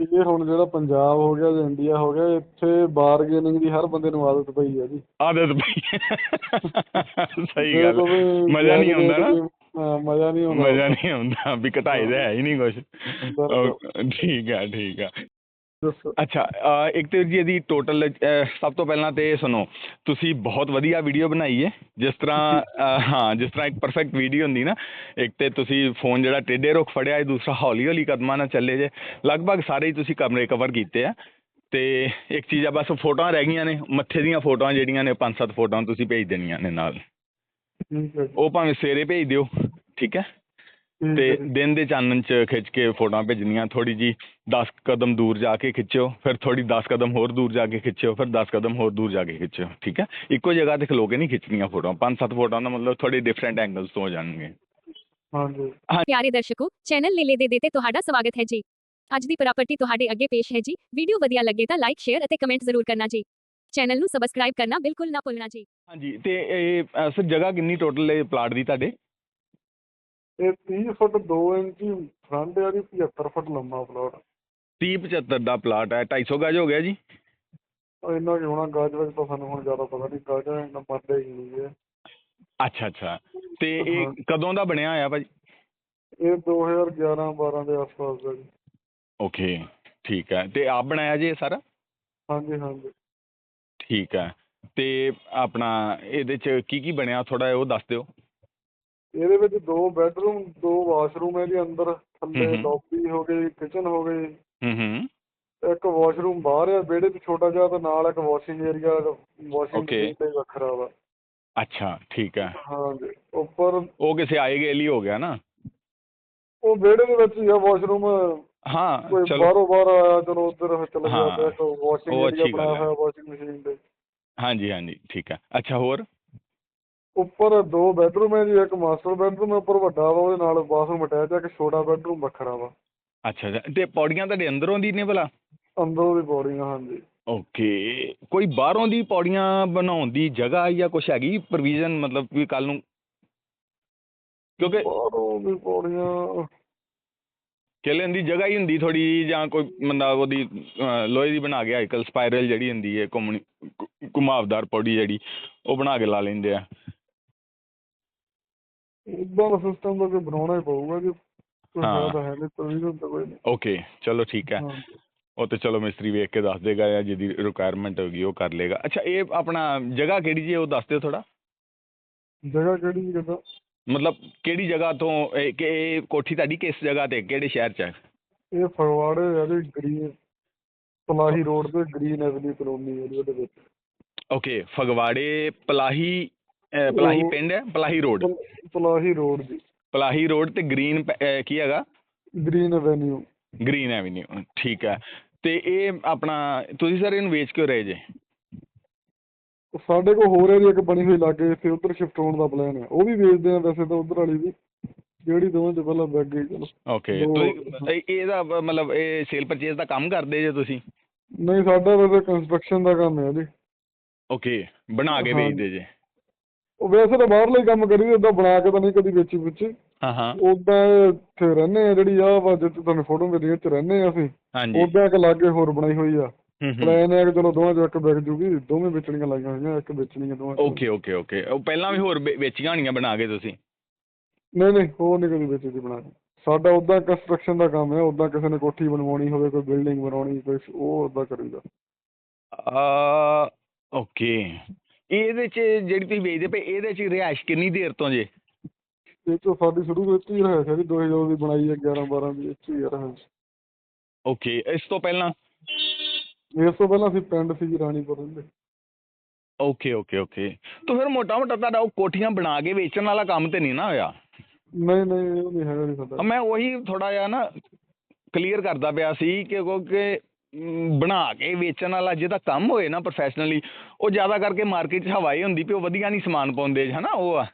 ਇਹ ਹੁਣ ਜਿਹੜਾ ਪੰਜਾਬ ਹੋ ਗਿਆ ਜਾਂ ਇੰਡੀਆ ਹੋ ਗਿਆ ਇੱਥੇ ਬਾਰਗੇਨਿੰਗ ਦੀ ਹਰ ਬੰਦੇ ਨੂੰ ਆਦਤ ਪਈ ਹੈ ਜੀ। ਆਦਤ ਪਈ। ਸਹੀ ਗੱਲ। ਮਜ਼ਾ ਨਹੀਂ ਆਉਂਦਾ ਨਾ। ਮਜ਼ਾ ਨਹੀਂ ਆਉਂਦਾ। ਮਜ਼ਾ ਨਹੀਂ ਆਉਂਦਾ। ਵੀ ਘਟਾਈ ਦਾ ਹੈ ਹੀ ਨਹੀਂ ਕੁਝ। ਠੀਕ ਹੈ ਠੀਕ ਹੈ ਦੱਸੋ। ਅੱਛਾ ਅਹ ਇੱਕ ਤੇ ਜੀ ਇਹਦੀ ਟੋਟਲ ਸਭ ਤੋਂ ਪਹਿਲਾਂ ਤੇ ਇਹ ਸੁਣੋ ਤੁਸੀਂ ਬਹੁਤ ਵਧੀਆ ਵੀਡੀਓ ਬਣਾਈ ਹੈ ਜਿਸ ਤਰ੍ਹਾਂ ਅਹ, ਹਾਂ ਜਿਸ ਤਰ੍ਹਾਂ ਇੱਕ ਪਰਫੈਕਟ ਵੀਡੀਓ ਹੁੰਦੀ ਨਾ ਇੱਕ ਤੇ ਤੁਸੀਂ ਫੋਨ ਜਿਹੜਾ ਟੇਢੇ ਰੁਖ ਫੜਿਆ ਹੈ ਦੂਸਰਾ ਹੌਲੀ ਹੌਲੀ ਕਦਮਾਂ ਨਾਲ ਚੱਲੇ ਜੇ। ਲਗਭਗ ਸਾਰੇ ਹੀ ਤੁਸੀਂ ਕਮਰੇ ਕਵਰ ਕੀਤੇ ਆ। ਤੇ ਇੱਕ ਚੀਜ਼ ਆ ਬਸ ਫੋਟੋਆਂ ਰਹਿ ਗਈਆਂ ਨੇ ਮੱਥੇ ਦੀਆਂ ਫੋਟੋਆਂ ਜਿਹੜੀਆਂ ਨੇ ਪੰਜ ਸੱਤ ਫੋਟੋਆਂ ਤੁਸੀਂ ਭੇਜ ਦੇਣੀਆਂ ਨੇ ਨਾਲ। ਠੀਕ ਹੈ ਜੀ, ਉਹ ਭਾਵੇਂ ਸਵੇਰੇ ਭੇਜ ਦਿਓ ਠੀਕ ਹੈ? ਤੇ। ਦਿਨ ਦੇ ਚਾਨਣ ਚ ਖਿੱਚ ਕੇ ਫੋਟੋਆਂ ਭੇਜਣੀਆਂ ਥੋੜੀ ਜੀ 10 ਕਦਮ ਦੂਰ ਜਾ ਕੇ ਖਿੱਚਿਓ ਫਿਰ ਥੋੜੀ 10 ਕਦਮ ਹੋਰ ਦੂਰ ਜਾ ਕੇ ਖਿੱਚਿਓ ਫਿਰ 10 ਕਦਮ ਹੋਰ ਦੂਰ ਜਾ ਕੇ ਖਿੱਚਿਓ ਠੀਕ ਹੈ? ਇੱਕੋ ਜਗ੍ਹਾ ਤੇ ਖਲੋ ਕੇ ਨਹੀਂ ਖਿੱਚਣੀਆਂ ਫੋਟੋਆਂ ਪੰਜ ਸੱਤ ਫੋਟੋਆਂ ਦਾ ਮਤਲਬ ਥੋੜੇ ਡਿਫਰੈਂਟ ਐਂਗਲਸ ਤੋਂ ਹੋ ਜਾਣਗੇ। ਹਾਂਜੀ। ਪਿਆਰੇ ਦਰਸ਼ਕੋ ਚੈਨਲ ਲੀਲੇ ਦੇ ਦੇ ਤੇ ਤੁਹਾਡਾ ਸਵਾਗਤ ਹੈ ਜੀ। ਅੱਜ ਦੀ ਪ੍ਰਾਪਰਟੀ ਤੁਹਾਡੇ ਅੱਗੇ ਪੇਸ਼ ਹੈ ਜੀ। ਵੀਡੀਓ ਵਧੀਆ ਲੱਗੇ ਤਾਂ ਲਾਈਕ ਸ਼ੇਅਰ ਅਤੇ ਕਮੈਂਟ ਜ਼ਰੂਰ ਕਰਨਾ ਜੀ। ਚੈਨਲ ਨੂੰ ਸਬਸਕ੍ਰਾਈਬ ਕਰਨਾ ਬਿਲਕੁਲ ਨਾ ਭੁੱਲਣਾ ਜੀ। ਹਾਂਜੀ ਤੇ ਇਹ ਸਰ ਜਗ੍ਹਾ ਕਿੰਨੀ ਟੋਟਲ ਹੈ ਪਲਾਟ ਦੀ ਤੁਹਾਡੇ? ਇਹ 30 ਫੁੱਟ 2 ਇੰਚ ਫਰੰਟ ਆ ਜੀ 75 ਫੁੱਟ ਲੰਮਾ ਪਲਾਟ। 30 75 ਦਾ ਪਲਾਟ ਹੈ 250 ਗਜ ਹੋ ਗਿਆ ਜੀ? ਇੰਨਾ ਕਿ ਹੋਣਾ ਗਾਜ ਵਿੱਚ ਤਾਂ ਸਾਨੂੰ ਹੁਣ ਜ਼ਿਆਦਾ ਪਤਾ ਨਹੀਂ ਗਾਜ ਇੰਨਾ ਮੰਨਦੇ ਹੀ ਨਹੀਂ ਹੈ। ਅੱਛਾ ਅੱਛਾ। ਤੇ ਇਹ। ਕਦੋਂ ਦਾ ਬਣਿਆ ਹੋਇਆ ਭਾਜੀ? ਇਹ 2011 12 ਦੇ ਆਸ-ਪਾਸ ਦਾ ਜੀ। ਓਕੇ ਠੀਕ ਹੈ। ਤੇ ਆਪ ਬਣਾਇਆ ਜੀ ਇਹ ਸਾਰਾ? ਹਾਂਜੀ ਹਾਂਜੀ। ਠੀਕ ਹੈ। ਤੇ ਆਪਣਾ ਇਹਦੇ ਚ ਕੀ ਕੀ ਬਣਿਆ? ਥੋੜਾ ਉਹ ਦੱਸ ਦਿਓ। ਇਹਦੇ ਵਿੱਚ ਦੋ ਬੈੱਡਰੂਮ ਦੋ ਵਾਸ਼ਰੂਮ ਹੈ ਜੀ ਅੰਦਰ ਥੱਲੇ। ਲੌਬੀ ਹੋ। ਗਈ ਕਿਚਨ ਹੋ ਗਈ। ਹੂੰ ਹੂੰ। ਇੱਕ ਵਾਸ਼ਰੂਮ ਬਾਹਰ ਆ ਵਿਹੜੇ 'ਚ ਛੋਟਾ ਜਿਹਾ ਤੇ ਨਾਲ ਇੱਕ ਵਾਸ਼ਿੰਗ ਏਰੀਆ ਵਾਸ਼ਿੰਗ ਤੇ ਵੱਖਰਾ ਵਾ। ਅੱਛਾ ਠੀਕ ਹੈ। ਹਾਂਜੀ ਉੱਪਰ ਉਹ ਕਿਸੇ ਆਏ ਗਏ ਲਈ ਹੋ ਗਿਆ ਨਾ? ਉਹ ਵਿਹੜੇ ਦੇ ਵਿੱਚ ਹੀ ਆ ਵਾਸ਼ਰੂਮ ਹਾਂ ਚਲੋ। ਬਾਹਰੋਂ ਬਾਹਰ ਆਇਆ ਚਲੋ ਉੱਧਰ ਚਲ ਹਾਂ, ਤੇ ਇੱਕ ਵਾਸ਼ਿੰਗ ਏਰੀਆ ਬਣਾਇਆ ਹੈ। ਹੋਇਆ ਵਾਸ਼ਿੰਗ ਮਸ਼ੀਨ ਦੇ ਹਾਂਜੀ ਹਾਂਜੀ ਠੀਕ ਹੈ। ਅੱਛਾ ਹੋਰ? ਉੱਪਰ ਦੋ ਬੈੱਡਰੂਮ ਹੈ ਜੀ ਇੱਕ ਮਾਸਟਰ ਬੈੱਡਰੂਮ ਹੈ ਉੱਪਰ ਵੱਡਾ ਵਾ ਉਹਦੇ ਨਾਲ ਬਾਥਰੂਮ ਅਟੈਚ ਹੈ ਇੱਕ ਛੋਟਾ ਬੈੱਡਰੂਮ ਵੱਖਰਾ ਵਾ। ਅੱਛਾ ਅੱਛਾ। ਤੇ ਪੌੜੀਆਂ ਤੁਹਾਡੇ ਅੰਦਰੋਂ ਦੀ ਨੇ ਭਲਾ? ਅੰਦਰੋਂ ਦੀ ਪੌੜੀਆਂ ਹਾਂਜੀ। ਓਕੇ। ਕੋਈ ਬਾਹਰੋਂ ਦੀ ਪੌੜੀਆਂ ਬਣਾਉਣ ਦੀ ਜਗ੍ਹਾ ਜਾਂ ਕੁਛ ਹੈਗੀ ਪ੍ਰੋਵੀਜ਼ਨ ਮਤਲਬ ਵੀ ਕੱਲ ਨੂੰ? ਕਿਉਂਕਿ ਬਾਹਰੋਂ ਦੀ ਪੌੜੀਆਂ ਚੱਲਣ ਦੀ ਜਗ੍ਹਾ ਹੀ ਹੁੰਦੀ ਥੋੜੀ ਜਾਂ ਕੋਈ ਬੰਦਾ ਉਹਦੀ ਅਹ, ਲੋਹੇ ਦੀ ਬਣਾ ਕੇ ਅੱਜਕੱਲ ਸਪਾਈਰਲ ਜਿਹੜੀ ਹੁੰਦੀ ਹੈ ਘੁੰਮਣੀ ਘੁ- ਘੁਮਾਵਦਾਰ ਪੌੜੀ ਜਿਹੜੀ ਉਹ ਬਣਾ ਕੇ ਲਾ ਲੈਂਦੇ ਆ। ਉਦਾਂ ਦਾ ਸਿਸਟਮ ਤਾਂ ਕੋਈ ਬਣਾਉਣਾ ਹੀ ਪਊਗਾ ਜੀ ਕੋਈ ਹਾਂ। ਹੈ ਤਾਂ ਹੈ ਨਹੀਂ ਤਾਂ ਕੋਈ ਨਹੀਂ ਓਕੇ ਚਲੋ ਠੀਕ ਹੈ। ਉਹ ਤੇ ਚਲੋ ਮਿਸਤਰੀ ਵੇਖ ਕੇ ਦੱਸ ਦੇਗਾ ਜਾਂ ਜਿਹਦੀ ਰਿਕੁਆਇਰਮੈਂਟ ਹੋਗੀ ਉਹ ਕਰ ਲੇਗਾ ਅੱਛਾ ਇਹ ਆਪਣਾ ਜਗ੍ਹਾ ਕਿਹੜੀ ਜੀ ਹੈ ਉਹ ਦੱਸ ਦਿਓ ਥੋੜਾ ਜਗ੍ਹਾ ਕਿਹੜੀ ਜੀ ਕਿੱਦਾਂ ਮਤਲਬ ਕਿਹੜੀ ਜਗ੍ਹਾ ਤੋਂ ਇਹ ਕਿ ਇਹ ਕੋਠੀ ਤੁਹਾਡੀ ਕਿਸ ਜਗ੍ਹਾ ਤੇ ਕਿਹੜੇ ਸ਼ਹਿਰ 'ਚ ਹੈ? ਇਹ ਫਗਵਾੜੇ ਆ ਜੀ ਗ੍ਰੀਨ ਪਲਾਹੀ ਰੋਡ ਤੇ ਗ੍ਰੀਨ ਐਵਨਿਊ ਕਲੋਨੀ ਹੈ ਜੀ ਉਹਦੇ ਵਿੱਚ। ਓਕੇ ਫਗਵਾੜੇ ਪਲਾਹੀ ਪਲਾਹੀ ਪਿੰਡ ਹੈ ਪਲਾਹੀ ਰੋਡ। ਪਲ- ਪਲਾਹੀ ਰੋਡ ਜੀ। ਪਲਾਹੀ ਰੋਡ ਤੇ ਗ੍ਰੀਨ ਕੀ ਹੈਗਾ? Green avenue. ਗ੍ਰੀਨ ਐਵਨਿਊ ਠੀਕ ਹੈ। ਤੇ ਇਹ ਆਪਣਾ ਤੁਸੀਂ ਸਰ ਇਹਨੂੰ ਵੇਚ ਕਿਉਂ ਰਹੇ ਜੇ? ਸਾਡੇ ਕੋਲ ਹੋਰ ਜੀ ਇੱਕ ਬਣੀ ਹੋਈ ਲਾਗੇ ਇੱਥੇ ਉਧਰ ਸ਼ਿਫਟ ਹੋਣ ਦਾ ਪਲਾਨ ਹੈ। ਉਹ ਵੀ ਵੇਚਦੇ ਆ ਵੈਸੇ ਤਾਂ ਉਧਰ ਵਾਲੀ ਵੀ। ਜਿਹੜੀ ਦੋਵਾਂ ਚ ਪਹਿਲਾਂ ਲੱਗ ਗਈ ਚਲੋ। ਓਕੇ ਤੁਸੀਂ ਇਹ- ਇਹਦਾ ਮਤਲਬ ਇਹ ਸੇਲ ਪਰਚੇਸ ਦਾ ਕੰਮ ਕਰਦੇ ਜੇ ਤੁਸੀਂ? ਨਹੀਂ ਸਾਡਾ ਵੈਸੇ ਕੰਸਟਰਕਸ਼ਨ ਦਾ ਕੰਮ ਹੈ ਜੀ। ਓਕੇ ਬਣਾ ਕੇ। ਵੇਚਦੇ ਜੇ। ਉਹ ਵੈਸੇ ਤਾਂ ਬਾਹਰਲਾ ਕੰਮ ਕਰੀ ਉਦਾਂ ਬਣਾ ਕੇ ਤਾਂ ਨਹੀਂ ਕਦੀ ਵੇਚੀ ਵਿੱਚ ਹਾਂ ਹਾਂ। ਉਦਾਂ ਇੱਥੇ ਰਹਿੰਦੇ ਆ ਜਿਹੜੀ ਆ ਵਾ ਜਿੱਥੇ ਤੁਹਾਨੂੰ ਫੋਟੋ ਮਿਲੀ ਚ ਰਹਿੰਦੇ ਆ ਅਸੀਂ। ਹਾਂਜੀ। ਉਦਾਂ ਇੱਕ ਲਾਗੇ ਹੋਰ ਬਣਾਈ ਹੋਈ ਆ। ਪਲਾਨ ਹੈ ਕਿ ਚਲੋ ਦੋਵਾਂ ਚੋਂ ਇੱਕ ਵਿਕ ਜੂਗੀ ਦੋਵੇਂ ਵੇਚਣੀਆਂ ਲਾਈਆਂ ਹੋਈਆਂ ਇੱਕ ਵੇਚਣੀ ਹੈ ਦੋਵਾਂ। Okay okay okay. ਉਹ ਪਹਿਲਾਂ ਵੀ ਹੋਰ ਵੇਚੀਆਂ ਹੋਣੀਆਂ ਬਣਾ ਕੇ ਤੁਸੀਂ? ਨਹੀਂ ਨਹੀਂ ਉਹ ਨਹੀਂ ਕਦੀ ਵੇਚੀ ਦੀ ਬਣਾ ਕੇ। ਸਾਡਾ ਉਦਾਂ ਕੰਸਟਰਕਸ਼ਨ ਦਾ ਕੰਮ ਹੈ ਉਦਾਂ ਕਿਸੇ ਨੇ ਕੋਠੀ ਬਣਵਾਉਣੀ ਹੋਵੇ ਕੋਈ ਬਿਲਡਿੰਗ ਬਣਾਉਣੀ ਕੋਈ ਉਹ ਉਦਾਂ ਕਰੀਦਾ। ਆ ਓਕੇ। ਇਹਦੇ ਚ ਜਿਹੜੀ ਤੁਸੀਂ ਵੇਚਦੇ ਪਏ ਇਹਦੇ ਚ ਰਿਹਾਇਸ਼ ਕਿੰਨੀ ਦੇਰ ਤੋਂ ਜੇ? ਇਹ ਤੋਂ ਸਾਡੀ ਸ਼ੁਰੂ ਤੋਂ ਇੱਥੇ ਹੀ ਰਹਿ ਸੀ 2000 ਦੀ ਬਣਾਈ ਹੈ 11 12 ਦੀ ਇੱਥੇ ਹੀ ਰਹਿ ਓਕੇ ਇਸ ਤੋਂ ਪਹਿਲਾਂ? ਇਸ ਤੋਂ ਪਹਿਲਾਂ ਅਸੀਂ ਪਿੰਡ ਸੀ ਜੀ ਰਾਣੀਪੁਰ ਰਹਿੰਦੇ। Okay okay okay. ਤਾਂ ਫਿਰ ਮੋਟਾ ਮੋਟਾ ਤੁਹਾਡਾ ਉਹ ਕੋਠੀਆਂ ਬਣਾ ਕੇ ਵੇਚਣ ਵਾਲਾ ਕੰਮ ਤੇ ਨਹੀਂ ਨਾ ਹੋਇਆ? ਨਹੀਂ ਨਹੀਂ ਉਹ ਨਹੀਂ ਹੈਗਾ ਜੀ ਸਾਡਾ। ਮੈਂ ਉਹੀ ਥੋੜਾ ਜਿਹਾ ਨਾ ਕਲੀਅਰ ਕਰਦਾ ਪਿਆ ਸੀ ਕਿ ਕਿਉਂਕਿ ਬਣਾ ਕੇ ਵੇਚਣ ਵਾਲਾ ਜਿਹਦਾ ਕੰਮ ਹੋਏ ਨਾ ਪ੍ਰੋਫੈਸ਼ਨਲੀ ਉਹ ਜ਼ਿਆਦਾ ਕਰਕੇ ਮਾਰਕੀਟ 'ਚ ਹਵਾਈ ਹੁੰਦੀ ਵੀ ਉਹ ਵਧੀਆ ਨਹੀਂ ਸਮਾਨ ਪਾਉਂਦੇ ਹਨਾ ਉਹ ਆ।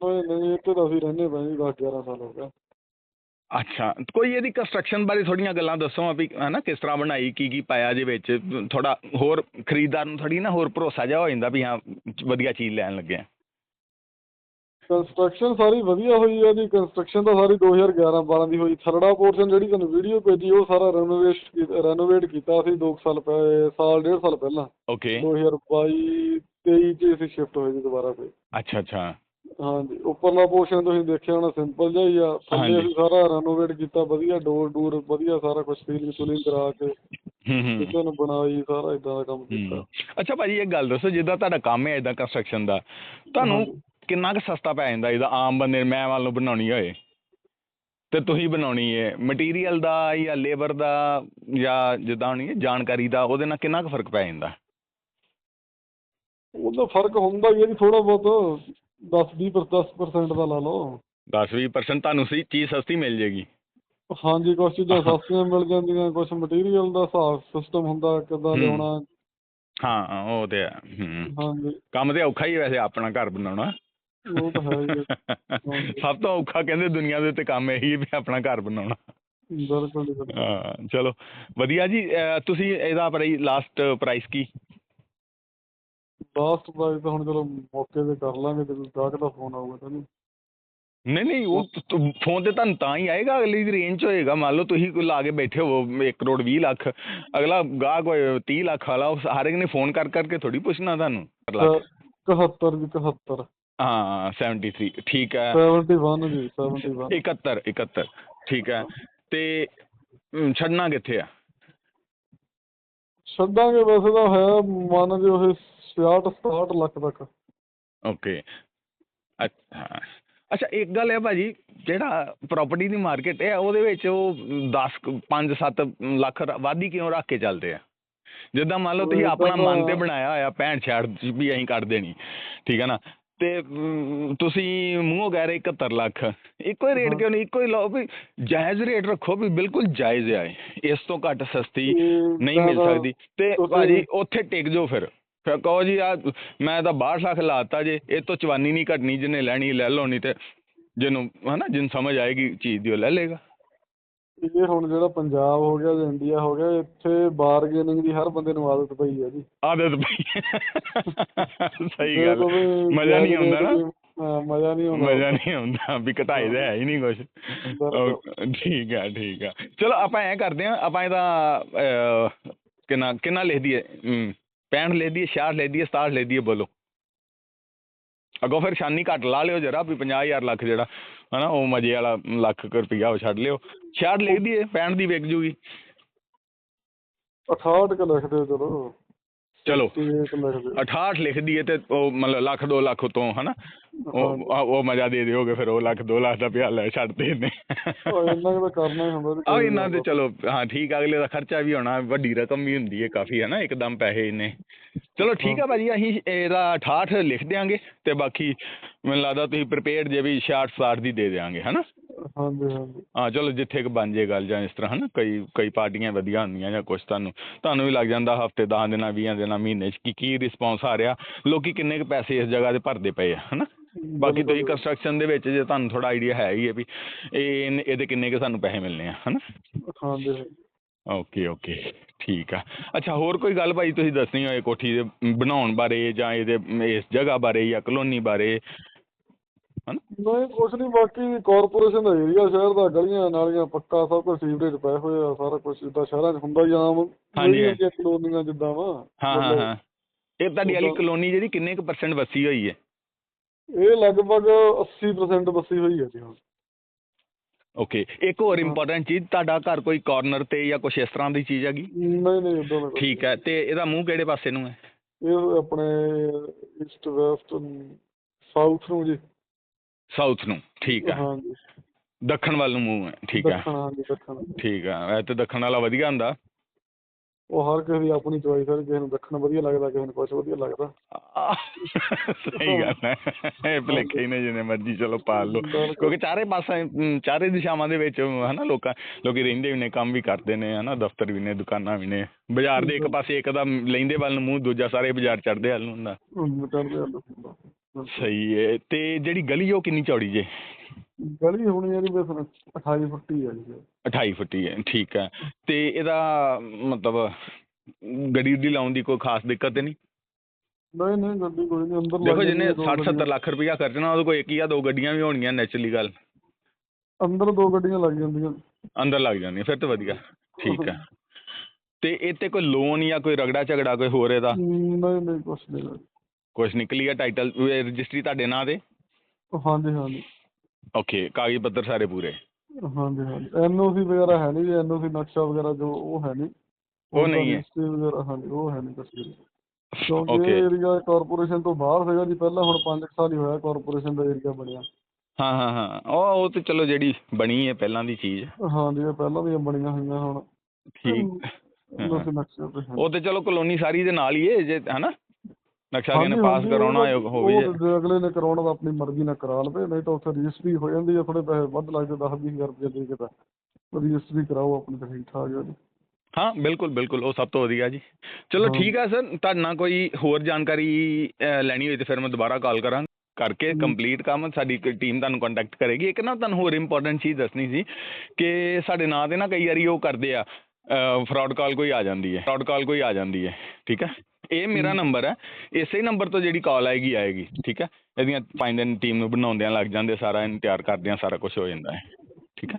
ਨਹੀਂ ਨਹੀਂ ਇੱਥੇ ਤਾਂ ਅਸੀਂ ਰਹਿੰਦੇ ਪਏ ਜੀ 10 11 ਸਾਲ ਹੋ ਗਏ। ਅੱਛਾ ਕੋਈ ਇਹਦੀ ਕੰਸਟਰਕਸ਼ਨ ਬਾਰੇ ਥੋੜੀਆਂ ਗੱਲਾਂ ਦੱਸੋ ਆ ਵੀ ਹਨਾ ਕਿਸ ਤਰ੍ਹਾਂ ਬਣਾਈ ਕੀ ਕੀ ਪਾਇਆ ਜੇ ਵਿੱਚ ਥੋੜਾ ਹੋਰ ਖਰੀਦਦਾਰ ਨੂੰ ਥੋੜੀ ਨਾ ਹੋਰ ਭਰੋਸਾ ਜਿਹਾ ਹੋ ਜਾਂਦਾ ਵੀ ਹਾਂ ਵਧੀਆ ਚੀਜ਼ ਲੈਣ ਲੱਗੇ ਆ। ਕੰਸਟਰਕਸ਼ਨ ਸਾਰੀ ਵਧੀਆ ਹੋਈ ਹੈ ਜੀ। ਕੰਸਟਰਕਸ਼ਨ ਤਾਂ ਸਾਰੀ 2011 12 ਦੀ ਹੋਈ। ਥਰੜਾ ਪੋਰਸ਼ਨ ਜਿਹੜੀ ਤੁਹਾਨੂੰ ਵੀਡੀਓ ਭੇਜੀ ਉਹ ਸਾਰਾ ਰੈਨੋਵੇਟ ਰੈਨੋਵੇਟ ਕੀਤਾ ਸੀ 2 ਸਾਲ ਪਹਿ ਸਾਲ ਡੇਢ ਸਾਲ ਪਹਿਲਾਂ। ਓਕੇ 2022 23 ਚ ਅਸੀਂ ਸ਼ਿਫਟ ਹੋਏ ਜੀ ਦੁਬਾਰਾ ਤੇ ਅੱਛਾ ਅੱਛਾ। ਹਾਂਜੀ ਉੱਪਰਲਾ ਪੋਰਸ਼ਨ ਤੁਸੀਂ ਦੇਖਿਆ ਹੋਣਾ ਸਿੰਪਲ ਜਿਹਾ ਹੀ ਆ। ਥੱਲੇ ਹਾਂਜੀ। ਅਸੀਂ ਸਾਰਾ ਰੈਨੋਵੇਟ ਕੀਤਾ ਵਧੀਆ ਡੋਰ ਡੂਰ ਵਧੀਆ ਸਾਰਾ ਕੁਝ ਸੀਲਿੰਗ ਸੁਲਿੰਗ ਕਰਾ ਕੇ। ਹੂੰ ਹੂੰ। ਕਿਚਨ ਬਣਾਈ ਸਾਰਾ ਇਦਾਂ ਦਾ ਕੰਮ ਕੀਤਾ। ਹੂੰ। ਅੱਛਾ ਭਾਜੀ ਇੱਕ ਗੱਲ ਦੱਸੋ ਜਿੱਦਾਂ ਤੁਹਾਡਾ ਕੰਮ ਹੈ ਇਦਾਂ ਕੰਸਟਰਕਸ਼ਨ ਦਾ ਤੁਹਾਨੂੰ ਹਾਂਜੀ। ਕਿੰਨਾ ਕੁ ਸਸਤਾ ਪੈ ਜਾਂਦਾ ਇਹਦਾ? ਆਮ ਬੰਦੇ ਮੈਂ ਮੰਨ ਲਓ ਬਣਾਉਣੀ ਹੋਏ। ਤੇ ਤੁਸੀਂ ਬਣਾਉਣੀ ਹੈ ਮਟੀਰੀਅਲ ਦਾ ਜਾਂ ਲੇਬਰ ਦਾ ਜਾਂ ਜਿੱਦਾਂ ਹੋਣੀ ਹੈ ਜਾਣਕਾਰੀ ਦਾ ਉਹਦੇ ਨਾਲ ਕਿੰਨਾ ਕੁ ਫ਼ਰਕ ਪੈ ਜਾਂਦਾ? ਉਹਦਾ ਫ਼ਰਕ ਹੁੰਦਾ ਹੀ ਹੈ ਜੀ ਥੋੜਾ ਬਹੁਤ। 10 20 10% ਦਾ ਲਾ ਲਓ। 10-20% ਤੁਹਾਨੂੰ ਸੀ ਚੀਜ਼ ਸਸਤੀ ਮਿਲ ਜੇਗੀ ਹਾਂਜੀ ਕੁਛ ਚੀਜ਼ਾਂ ਸਸਤੀਆਂ ਮਿਲ ਜਾਂਦੀਆਂ ਕੁਛ ਮਟੀਰੀਅਲ ਦਾ ਹਿਸਾਬ ਸਿਸਟਮ ਹੁੰਦਾ ਕਿੱਦਾਂ। ਲਿਆਉਣਾ। ਹਾਂ ਉਹ ਤੇ ਹੈ। ਹੂੰ। ਹਾਂਜੀ। ਕੰਮ ਤੇ ਔਖਾ ਹੈ ਵੈਸੇ ਆਪਣਾ ਘਰ ਬਣਾਉਣਾ। ਉਹ ਤਾਂ ਹੈ ਹੀ ਹੈ। ਸਭ ਤੋਂ ਔਖਾ ਕਹਿੰਦੇ ਦੁਨੀਆ ਦੇ ਉੱਤੇ ਕੰਮ ਇਹੀ ਹੈ ਵੀ ਆਪਣਾ ਘਰ ਬਣਾਉਣਾ। ਬਿਲਕੁਲ ਜੀ, ਬਿਲਕੁਲ। ਹਾਂ ਚਲੋ ਵਧੀਆ ਜੀ ਅਹ ਤੁਸੀਂ ਇਹਦਾ ਲਾਸਟ ਪ੍ਰਾਈਸ ਕੀ? ਲਾਸਟ ਪ੍ਰਾਈਸ ਤਾਂ ਹੁਣ ਚਲੋ ਮੌਕੇ ਤੇ ਕਰ ਲਾਂਗੇ ਤੇ ਕੋਈ ਗਾਹਕ ਦਾ ਫੋਨ ਆਊਗਾ ਤਾਂ ਨਹੀਂ। ਨਹੀਂ ਉਹ ਫੋਨ ਤੇ ਤੁਹਾਨੂੰ ਤਾਂ ਹੀ ਆਏਗਾ ਅਗਲੀ ਦੀ ਰੇਂਜ 'ਚ ਹੋਏਗਾ। ਮੰਨ ਲਓ ਤੁਸੀਂ ਕੋਈ ਲਾ ਕੇ ਬੈਠੇ ਹੋ 1 ਕਰੋੜ 20 ਲੱਖ ਅਗਲਾ ਗਾਹਕ ਹੋਏ 30 ਲੱਖ ਵਾਲਾ ਉਹ ਹਰ ਇੱਕ ਨੇ ਫੋਨ ਕਰ ਕਰਕੇ ਥੋੜੀ ਪੁੱਛਣਾ ਤੁਹਾਨੂੰ ਲੱਖ। 71 ਜੀ 71 ਹਾਂ 73 ਠੀਕ ਹੈ। 71 ਜੀ 71 71 71 ਠੀਕ ਹੈ। ਤੇ ਛੱਡਣਾ ਕਿੱਥੇ ਆ? ਛੱਡਾਂਗੇ ਵੈਸੇ ਤਾਂ ਹੈ ਮੰਨ ਜੇ ਉਹ 66 67 ਲੱਖ ਤੱਕ। ਓਕੇ। ਅੱਛਾ। ਅੱਛਾ ਇੱਕ ਗੱਲ ਹੈ ਭਾਜੀ ਜਿਹੜਾ ਪ੍ਰਾਪਰਟੀ ਦੀ ਮਾਰਕੀਟ ਹੈ ਉਹਦੇ ਵਿੱਚ ਉਹ 10 5 7 ਲੱਖ ਵੱਧ ਕਿਉਂ ਰੱਖ ਕੇ ਚੱਲਦੇ ਆ? ਜਿੱਦਾਂ ਮੰਨ ਲਓ ਤੁਸੀਂ ਆਪਣਾ ਮਨ ਤੇ ਬਣਾਇਆ ਹੋਇਆ 65 66 ਵੀ ਅਸੀਂ ਕਰ ਦੇਣੀ ਠੀਕ ਹੈ ਨਾ? ਤੇ ਤੁਸੀਂ ਮੂੰਹੋਂ ਕਹਿ ਰਹੇ 71 ਲੱਖ। ਇੱਕੋ ਹੀ ਰੇਟ। ਕਿਉਂ ਨਹੀਂ? ਇੱਕੋ ਹੀ ਲਾਓ ਵੀ ਜਾਇਜ਼ ਰੇਟ ਰੱਖੋ ਵੀ ਬਿਲਕੁਲ ਜਾਇਜ਼ ਹੈ ਇਸ ਤੋਂ ਘੱਟ ਸਸਤੀ ਨਹੀਂ ਮਿਲ ਸਕਦੀ। ਤੇ ਭਾਜੀ ਉੱਥੇ ਟਿਕ ਜਾਓ ਫਿਰ। ਫਿਰ ਕਹੋ ਜੀ ਆ ਮੈਂ ਤਾਂ 62 ਲੱਖ ਲਾਤਾ ਜੇ ਇਹ ਤੋਂ ਚਵਾਨੀ ਨਹੀਂ ਘਟਣੀ ਜਿਹਨੇ ਲੈਣੀ ਲੈ ਲਓ ਨਹੀਂ ਤੇ ਜਿਹਨੂੰ ਹਨਾ ਜਿਹਨੂੰ ਸਮਝ ਆਏਗੀ ਚੀਜ਼ ਦੀ ਉਹ ਲੈ ਲੇਗਾ ਇਹ ਹੁਣ ਜਿਹੜਾ ਪੰਜਾਬ ਹੋ ਗਿਆ ਜਾਂ ਇੰਡੀਆ ਹੋ ਗਿਆ ਇੱਥੇ ਬਾਰਗੇਨਿੰਗ ਦੀ ਹਰ ਬੰਦੇ ਨੂੰ ਆਦਤ ਪਈ ਹੈ ਜੀ। ਆਦਤ ਪਈ। ਸਹੀ ਗੱਲ ਮਜ਼ਾ ਨਹੀਂ ਆਉਂਦਾ ਨਾ। ਮਜ਼ਾ ਨਹੀਂ ਆਉਂਦਾ। ਮਜ਼ਾ ਨਹੀਂ ਆਉਂਦਾ। ਵੀ ਘਟਾਈ ਦਾ ਹੈ ਹੀ ਨਹੀਂ ਕੁਝ। ਠੀਕ ਹੈ ਠੀਕ ਹੈ ਚਲੋ ਆਪਾਂ ਐਂ ਕਰਦੇ ਹਾਂ ਆਪਾਂ ਇਹਦਾ ਕਿੰਨਾ ਕਿੰਨਾ ਲਿਖ ਦਈਏ 65 ਲਿਖ ਦਈਏ 66 ਲਿਖ ਦਈਏ 67 ਲਿਖ ਦਈਏ ਬੋਲੋ। ਅੱਗੋਂ ਫਿਰ ਛਾਨੀ ਘੱਟ ਲਾ ਲਿਓ ਜਰਾ ਵੀ 50000 ਲੱਖ ਜਿਹੜਾ ਹਨਾ ਉਹ ਮਜੇ ਵਾਲਾ ਲੱਖ ਕੁ ਰੁਪਈਆ ਉਹ ਛੱਡ ਲਿਓ। 66 ਲਿਖ ਦਈਏ 65 ਦੀ ਵਿਕ ਜੂਗੀ। 68 ਕ ਲਿਖ ਦਿਓ ਚਲੋ। ਚਲੋ। 68 ਲਿਖ ਦਿਓ 68 ਲਿਖ ਦਈਏ ਤੇ ਉਹ ਮਤਲਬ ਲੱਖ 2 ਲੱਖ ਤੋਂ ਹਨਾ। ਉਹ ਉਹ ਉਹ ਮਜ਼ਾ ਦੇ ਦਿਓਗੇ ਫਿਰ ਉਹ ਲੱਖ 2 ਲੱਖ ਦਾ ਪਿਆ ਲੈ ਛੱਡਦੇ ਨੇ ਉਹ ਇੰਨਾ ਕੁ ਤਾਂ ਕਰਨਾ ਹੀ ਹੁੰਦਾ ਜੀ, ਆ ਕੋਈ ਇਹਨਾਂ ਦੇ ਚਲੋ ਹਾਂ ਠੀਕ ਆ, ਅਗਲੇ ਦਾ ਖਰਚਾ ਵੀ ਹੋਣਾ ਵੱਡੀ ਰਕਮ ਵੀ ਹੁੰਦੀ ਹੈ ਕਾਫੀ ਹੈ ਨਾ ਇੱਕਦਮ ਪੈਸੇ ਇੰਨੇ। ਚਲੋ ਠੀਕ ਆ ਭਾਜੀ ਅਸੀਂ ਇਹਦਾ 68 ਲਿਖ ਦਿਆਂਗੇ ਤੇ ਬਾਕੀ ਮੈਨੂੰ ਲੱਗਦਾ ਤੁਸੀਂ ਪ੍ਰੀਪੇਅਰਡ ਜੇ ਵੀ 66 60 ਦੀ ਦੇ ਦਿਆਂਗੇ ਹਨਾ ਹਾਂਜੀ ਹਾਂਜੀ। ਹਾਂ ਚਲੋ ਜਿੱਥੇ ਕੁ ਬਣ ਜੇ ਗੱਲ ਜਾਂ ਇਸ ਤਰ੍ਹਾਂ ਹਨਾ ਕਈ ਕਈ ਪਾਰਟੀਆਂ ਵਧੀਆ ਹੁੰਦੀਆਂ ਜਾਂ ਕੁਝ ਤੁਹਾਨੂੰ ਤੁਹਾਨੂੰ ਵੀ ਲੱਗ ਜਾਂਦਾ ਹਫ਼ਤੇ 10 ਦਿਨਾਂ 20 ਦਿਨਾਂ ਮਹੀਨੇ 'ਚ ਕਿ ਕੀ ਰਿਸਪੌਂਸ ਆ ਰਿਹਾ ਲੋਕੀ ਕਿੰਨੇ ਕੁ ਪੈਸੇ ਇਸ ਜਗ੍ਹਾ ਤੇ ਭਰਦੇ ਪਏ ਆ ਹਨਾ ਬਾਕੀ ਤੁਸੀਂ ਕੰਸਟਰਕਸ਼ਨ ਦੇ ਵਿੱਚ ਜੇ ਤੁਹਾਨੂੰ ਥੋੜਾ ਆਈਡੀਆ ਹੈ ਹੀ ਹੈ ਵੀ ਇਹ ਇਹਦੇ ਕਿੰਨੇ ਕੁ ਸਾਨੂੰ ਪੈਸੇ ਮਿਲਨੇ ਆ ਹਨਾ। ਓਕੇ ਓਕੇ ਠੀਕ ਆ। ਅੱਛਾ ਹੋਰ ਕੋਈ ਗੱਲ ਭਾਈ ਤੁਸੀਂ ਦੱਸਣੀ ਹੋਏ ਕੋਠੀ ਦੇ ਬਣਾਉਣ ਬਾਰੇ ਜਾਂ ਇਹਦੇ ਇਸ ਜਗ੍ਹਾ ਬਾਰੇ ਜਾਂ ਕਲੋਨੀ ਬਾਰੇ? ਹਨਾ? ਨਹੀਂ ਕੁਛ ਨਹੀਂ ਬਾਕੀ ਕਾਰਪੋਰੇਸ਼ਨ ਦਾ ਏਰੀਆ ਸ਼ਹਿਰ ਦਾ ਗਲੀਆਂ ਨਾਲੀਆਂ ਪੱਕਾ ਸਭ ਕੁਝ ਸੀਵਰੇਜ ਪਏ ਹੋਏ ਆ ਸਾਰਾ ਕੁਝ ਜਿੱਦਾਂ ਸ਼ਹਿਰਾਂ 'ਚ ਹੁੰਦਾ ਹੀ ਆਮ। ਹਾਂਜੀ। ਕਲੋਨੀਆਂ ਜਿੱਦਾਂ ਵਾ ਹਾਂ ਹਾਂ ਹਾਂ। ਇਹ ਤੁਹਾਡੀ ਵਾਲੀ ਕਲੋਨੀ ਜਿਹੜੀ ਕਿੰਨੇ ਕੁ ਪਰਸੈਂਟ ਵਸੀ ਹੋਈ ਹੈ? ਇਹ ਲਗਭਗ 80% ਬਸੀ ਹੋਈ ਹੈ ਜੀ ਹੁਣ। ਓਕੇ ਇੱਕ ਹੋਰ। ਇੰਪੋਰਟੈਂਟ ਚੀਜ਼ ਤੁਹਾਡਾ ਘਰ ਕੋਈ ਕਾਰਨਰ ਤੇ ਜਾਂ ਕੁਝ ਇਸ ਤਰ੍ਹਾਂ ਦੀ ਚੀਜ਼ ਹੈਗੀ? ਨਹੀਂ ਨਹੀਂ ਉਦਾਂ ਕੁਛ ਠੀਕ ਹੈ ਤੇ ਇਹਦਾ ਮੂੰਹ ਕਿਹੜੇ ਪਾਸੇ ਨੂੰ ਹੈ? ਨਹੀਂ। ਇਹ ਆਪਣੇ ਈਸਟ ਵੈਸਟ ਸਾਊਥ ਨੂੰ ਜੀ। ਸਾਊਥ ਨੂੰ ਠੀਕ ਹੈ। ਦੱਖਣ ਵੱਲ ਨੂੰ ਮੂੰਹ ਹੈ ਠੀਕ ਹੈ। ਦੱਖਣ ਠੀਕ ਹੈ ਵੈਸੇ ਤੇ ਦੱਖਣ ਵਾਲਾ ਵਧੀਆ ਹੁੰਦਾ। ਉਹ ਹਰ ਕਿਸੇ ਦੀ ਆਪਣੀ ਚੋਇਸ ਹੈ ਕਿਸੇ ਨੂੰ ਦੱਖਣ ਵਧੀਆ ਲੱਗਦਾ ਕਿਸੇ ਨੂੰ ਕੁਛ ਵਧੀਆ ਲੱਗਦਾ। ਸਹੀ ਗੱਲ ਹੈ। ਇਹ ਭੁਲੇਖੇ ਨੇ ਜਿੰਨੇ ਮਰਜ਼ੀ ਚਲੋ ਪਾਲ ਲਓ। ਬਿਲਕੁਲ। ਕਿਉਂਕਿ ਚਾਰੇ ਪਾਸੇ ਚਾਰੇ ਦਿਸ਼ਾਵਾਂ ਦੇ ਵਿੱਚ ਹਨਾ ਲੋਕਾਂ ਲੋਕੀ ਰਹਿੰਦੇ ਵੀ ਨੇ ਕੰਮ ਵੀ ਕਰਦੇ ਨੇ ਹਨਾ ਦਫ਼ਤਰ ਵੀ ਨੇ ਦੁਕਾਨਾਂ ਵੀ ਨੇ। ਬਾਜ਼ਾਰ ਦੇ ਇੱਕ ਪਾਸੇ ਇੱਕ ਦਾ ਲੈਂਦੇ ਵੱਲ ਨੂੰ ਮੂੰਹ ਦੂਜਾ ਸਾਰੇ ਬਾਜ਼ਾਰ ਚੜਦੇ ਵੱਲ ਨੂੰ ਹੁੰਦਾ। ਸਹੀ ਹੈ। ਤੇ ਜਿਹੜੀ ਗਲੀ ਉਹ ਕਿੰਨੀ ਚੌੜੀ ਜੇ? ਗਲੀ ਹੋਣੀ ਹੈ ਜੀ ਬਸ 28 ਫੁੱਟ ਹੀ ਹੈ ਜੀ। 28 ਫੁੱਟੀ ਹੈ ਠੀਕ ਹੈ ਤੇ ਇਹਦਾ ਮਤਲਬ ਗੱਡੀ ਦੀ ਲਾਉਣ ਦੀ ਕੋਈ ਖਾਸ ਦਿੱਕਤ ਤੇ ਨਹੀਂ? ਨਹੀਂ ਨਹੀਂ ਗੱਡੀ ਕੋਈ ਨਹੀਂ ਅੰਦਰ ਦੇਖੋ ਲੱਗ ਜਿਹਨੇ ਜਾਂਦੀਆਂ ਦੋ 60 70 ਗੱਡੀਆਂ। ਲੱਖ ਰੁਪਇਆ ਖਰਚਣਾ ਉਹਦੇ ਕੋਲ ਇੱਕ ਜਾਂ ਦੋ ਗੱਡੀਆਂ ਵੀ ਹੋਣਗੀਆਂ ਨੈਚੁਰਲੀ ਗੱਲ। ਅੰਦਰ ਦੋ ਗੱਡੀਆਂ ਲੱਗ ਜਾਂਦੀਆਂ। ਅੰਦਰ ਲੱਗ ਜਾਂਦੀਆਂ ਫਿਰ ਤਾਂ ਵਧੀਆ ਠੀਕ ਹੈ ਤੇ ਇਹ ਤੇ ਕੋਈ ਲੋਨ ਜਾਂ ਕੋਈ ਰਗੜਾ ਝਗੜਾ ਕੋਈ ਹੋਰ ਇਹਦਾ? ਨਹੀਂ ਨਹੀਂ ਕੁਛ ਨਹੀਂ। ਕੁਛ ਨਿਕਲੀ ਆ ਟਾਈਟਲ ਰਜਿਸਟਰੀ ਤੁਹਾਡੇ ਨਾਂ ਤੇ? ਹਾਂਜੀ ਹਾਂਜੀ। ਓਕੇ ਕਾਗਜ਼ ਪੱਤਰ ਸਾਰੇ ਪੂਰੇ? ਹਾਂਜੀ ਹਾਂਜੀ। ਐਨਓਸੀ ਵਗੈਰਾ ਹੈ ਨਹੀਂ ਜੀ ਐਨਓਸੀ ਨਕਸ਼ਾ ਵਗੈਰਾ ਜੋ ਉਹ ਹੈ ਨਹੀਂ। ਉਹ ਨਹੀਂ ਹੈ। ਰਜਿਸਟਰੀ ਵਗੈਰਾ ਹਾਂਜੀ ਉਹ ਹੈ ਨਹੀਂ ਵੀ। ਕਿਉਂਕਿ. ਇਹ ਏਰੀਆ ਕਾਰਪੋਰੇਸ਼ਨ ਤੋਂ ਬਾਹਰ ਸੀਗਾ ਜੀ ਪਹਿਲਾਂ ਹੁਣ 5 ਸਾਲ ਹੀ ਹੋਇਆ ਕਾਰਪੋਰੇਸ਼ਨ ਦਾ ਏਰੀਆ ਬਣਿਆ। ਹਾਂ ਹਾਂ ਹਾਂ। ਉਹ ਉਹ ਤੇ ਚਲੋ ਜਿਹੜੀ ਬਣੀ ਹੈ ਪਹਿਲਾਂ ਦੀ ਚੀਜ਼। ਹਾਂਜੀ ਇਹ ਪਹਿਲਾਂ ਦੀਆਂ ਬਣੀਆਂ ਹੋਈਆਂ ਹੁਣ। ਠੀਕ। ਉਹ ਤੇ ਚਲੋ ਕਲੋਨੀ ਸਾਰੀ ਦੇ ਨਾਲ ਹੀ ਹੈ ਜੇ ਹਨਾ? ਨਕਸ਼ਾ ਕਿਨੇ ਪਾਸ ਕਰਾਉਣਾ ਹੋਵੇ ਅਗਲੇ ਨੇ ਕਰਾਉਣਾ ਤਾਂ ਆਪਣੀ ਮਰਜ਼ੀ ਨਾਲ ਕਰਾ ਲਵੇ ਨਹੀਂ ਤਾਂ ਉੱਥੇ ਰਜਿਸਟਰੀ ਹੋ ਜਾਂਦੀ ਹੈ ਥੋੜੇ ਪੈਸੇ ਵੱਧ ਲੱਗਦੇ 10 20000 ਰੁਪਏ ਦੇ ਕੇ ਤਾਂ ਰਜਿਸਟਰੀ ਕਰਾਓ ਆਪਣੀ ਤਾਂ ਠੀਕ ਠਾਕ ਹੈ ਜੀ। ਹਾਂ ਬਿਲਕੁਲ ਬਿਲਕੁਲ ਉਹ ਸਭ ਤੋਂ ਵਧੀਆ ਜੀ। ਚਲੋ। ਠੀਕ ਆ ਸਰ ਤੁਹਾਡੇ ਨਾਲ ਕੋਈ ਹੋਰ ਜਾਣਕਾਰੀ ਲੈਣੀ ਹੋਈ ਤੇ ਫਿਰ ਮੈਂ ਦੁਬਾਰਾ ਕਾਲ ਕਰਾਂ। ਕਰਕੇ। ਕੰਪਲੀਟ ਕੰਮ ਸਾਡੀ ਟੀਮ ਤੁਹਾਨੂੰ ਕੰਟੈਕਟ ਕਰੇਗੀ। ਇੱਕ ਨਾ ਤੁਹਾਨੂੰ ਹੋਰ ਇੰਪੋਰਟੈਂਟ ਚੀਜ਼ ਦੱਸਣੀ ਸੀ ਕਿ ਸਾਡੇ ਨਾਂ ਤੇ ਨਾ ਕਈ ਵਾਰੀ ਉਹ ਕਰਦੇ ਆ ਫਰਾਡ ਕਾਲ ਕੋਈ ਆ ਜਾਂਦੀ ਹੈ ਫਰਾਡ ਕਾਲ ਕੋਈ ਆ ਜਾਂਦੀ ਹੈ ਠੀਕ ਹੈ? ਇਹ ਮੇਰਾ। ਨੰਬਰ ਹੈ ਇਸੇ ਨੰਬਰ ਤੋਂ ਜਿਹੜੀ ਕਾਲ ਆਏਗੀ ਆਏਗੀ ਠੀਕ ਹੈ ਇਹਦੀਆਂ ਪੰਜ ਦਿਨ ਟੀਮ ਨੂੰ ਬਣਾਉਂਦਿਆਂ ਲੱਗ ਜਾਂਦੇ ਸਾਰਾ ਇਹਨੂੰ ਤਿਆਰ ਕਰਦਿਆਂ ਸਾਰਾ ਕੁਝ ਹੋ ਜਾਂਦਾ ਹੈ ਠੀਕ ਹੈ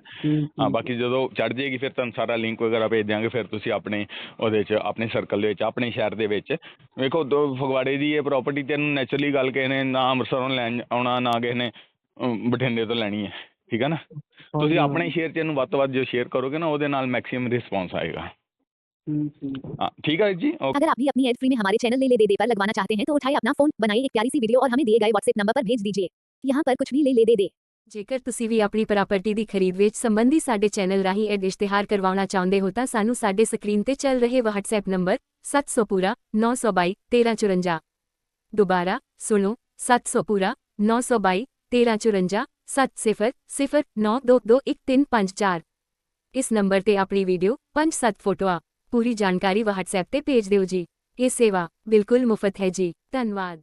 ਹਾਂ। ਬਾਕੀ ਜਦੋਂ ਚੜ ਜਾਏਗੀ ਫਿਰ ਤੁਹਾਨੂੰ ਸਾਰਾ ਲਿੰਕ ਵਗੈਰਾ ਭੇਜ ਦਿਆਂਗੇ ਫਿਰ ਤੁਸੀਂ ਆਪਣੇ ਉਹਦੇ 'ਚ ਆਪਣੇ ਸਰਕਲ ਦੇ ਵਿੱਚ ਆਪਣੇ ਸ਼ਹਿਰ ਦੇ ਵਿੱਚ ਵੇਖੋ ਦੋ ਫਗਵਾੜੇ ਦੀ ਇਹ ਪ੍ਰਾਪਰਟੀ ਤੈਨੂੰ ਨੈਚੁਰਲੀ ਗੱਲ ਕਿਸੇ ਨੇ ਨਾ ਅੰਮ੍ਰਿਤਸਰੋਂ ਲੈਣ ਆਉਣਾ ਨਾ ਕਿਸੇ ਨੇ ਬਠਿੰਡੇ ਤੋਂ ਲੈਣੀ ਹੈ ਠੀਕ ਹੈ ਨਾ ਤੁਸੀਂ ਆਪਣੇ। ਸ਼ੇਅਰ 'ਚ ਇਹਨੂੰ ਵੱਧ ਤੋਂ ਵੱਧ ਜੋ ਸ਼ੇਅਰ ਕਰੋਗੇ ਨਾ ਉਹਦੇ ਨਾਲ ਮੈਕਸਿਮਮ ਰਿਸਪੌਂਸ ਆਏਗਾ ठीक ठीक ਹਾਂ ਠੀਕ ਹੈ ਜੀ ਓਕੇ अगर आप भी अपनी एड फ्री में हमारे चैनल ले ले दे दे पर लगवाना चाहते हैं तो उठाए अपना फोन बनाइए एक प्यारी सी वीडियो और हमें दिए गए व्हाट्सएप नंबर पर भेज दीजिए यहाँ पर कुछ भी ले ले दे दे ਜੇਕਰ ਤੁਸੀਂ ਵੀ ਆਪਣੀ ਪ੍ਰਾਪਰਟੀ ਦੀ ਖਰੀਦ ਵਿੱਚ ਸੰਬੰਧੀ ਸਾਡੇ ਚੈਨਲ ਰਾਹੀਂ ਐਡ ਇਸ਼ਤਿਹਾਰ ਕਰਵਾਉਣਾ ਚਾਹੁੰਦੇ ਹੋ ਤਾਂ ਸਾਨੂੰ ਸਾਡੇ ਸਕਰੀਨ ਤੇ ਚੱਲ ਰਹੇ WhatsApp ਨੰਬਰ 700 ਪੂਰਾ 922 1354 ਦੁਬਾਰਾ ਸੁਣੋ 700 ਪੂਰਾ 922 1354 7009221354 ਇਸ ਨੰਬਰ ਤੇ ਆਪਣੀ ਵੀਡੀਓ 5-7 ਫੋਟੋਆਂ ਪੂਰੀ ਜਾਣਕਾਰੀ WhatsApp ਤੇ ਭੇਜ ਦਿਓ ਜੀ। ਇਹ ਸੇਵਾ ਬਿਲਕੁਲ ਮੁਫਤ ਹੈ ਜੀ। ਧੰਨਵਾਦ।